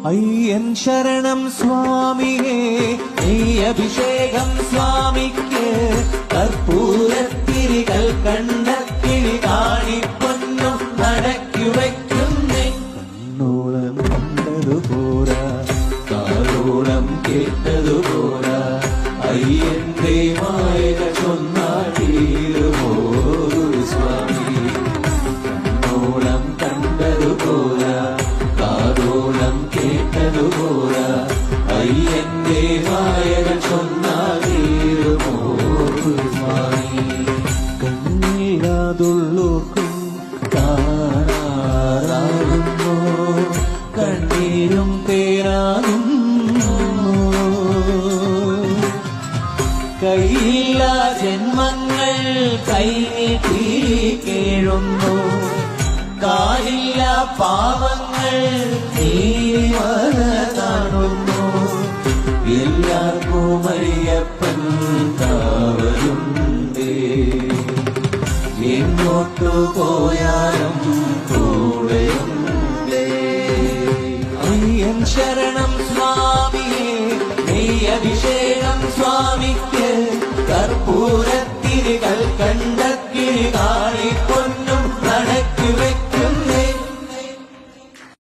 അയ്യൻ ശരണം സ്വാമിയേ നീ അഭിഷേകം സ്വാമിക്ക് കർപ്പൂരത്തിരികൾ കണ്ട കിളി കാണിപ്പൊന്നും നടക്കി വയ്ക്കുന്നേ കണ്ണോളം കണ്ടതു പോരാ കാലോളം കേട്ടതു പോരാ അയ്യന്റെ മായക ചൊന്നാടീരുമോ മായകൾ ചൊന്നാതീരുമോ കണ്ണീരാതുള്ളൂർക്കും കാണാറാകുന്നു കണ്ണീരും തേരാകുന്നു കയ്യില്ല ജന്മങ്ങൾ കൈനീട്ടി കേഴുന്നു. കാലില്ല പാവങ്ങൾ കുമരിയപ്പൻ താവരുണ്ടേ പോയാലും അയ്യൻ ശരണം സ്വാമിയെ നീ അഭിഷേകം സ്വാമിക്ക്